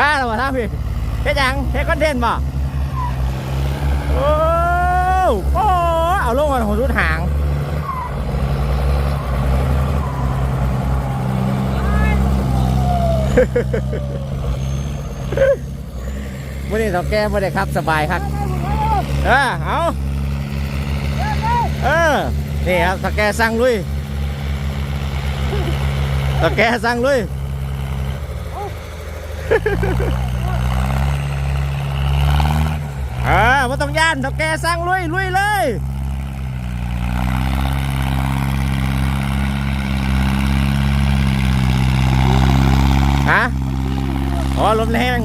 พาเราบ่ท่าพี่เฮ็ดหยังเฮ็ดคอนเทนต์บ่โอ้โอ้เอาลงมาหัวรุดหางมื่อนี้เราแก้ไม่ได้ครับสบายครับเออเอาเออนี่ครับสแกสั่งลุยสแกสั่งลุย เออไม่ต้องย่านสแกสั่งลุยลุยเลยฮะอ๋อลมแรง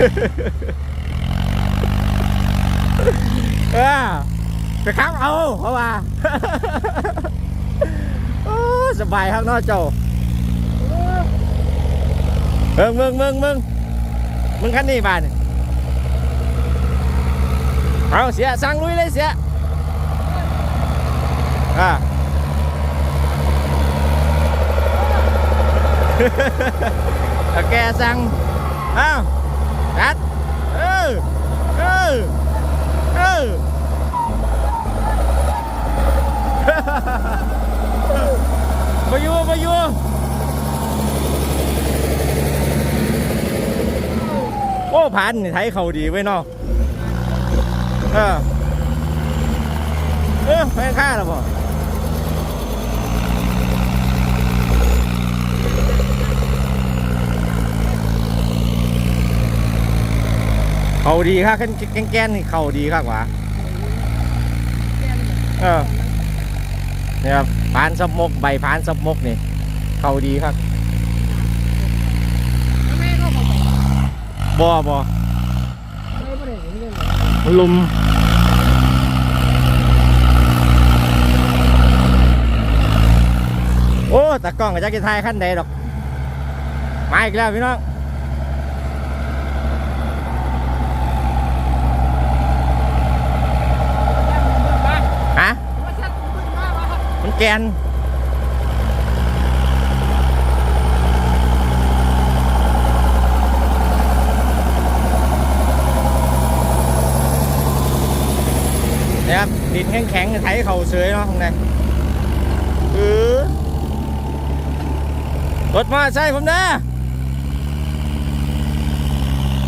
เออยู่บ่เออเป็นไงอ่าฮ่าอ่าเออไปขับเอาเพราะว่าโอ้สบายครับนาะเจ้าเมึงมึงมึงมึงมึงคันนี้บ้านเอาเสียสั่งลุยเลยเสียอ่าโอเคสั่งเอาว จัดเออเออเออมาอยู่มาอยู่โอ้พันนี่ไทยเขาดีไว้เนาะเออเออแพงค่าแล้วบ่ เขาดีครับแกนแกนๆนี่เขาดีครับหวะเออเนี่ยครับพานสมกใบพานสมกนี่ เขาดีครับบ่บ่ลุมโอ้ตากล้องกับจักรไทยขั้นใดดอกมาอีกแล้วพี่น้อง ฮะ มัน แกนนะครับดินแข็งๆไถเข่าเสยเนาะข้างในเออรถมาใช่ผมนะ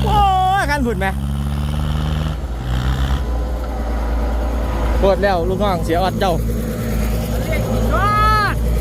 โอ้ยคันผุดไหมปวดแล้วลูกน้องเสียอดเจ้า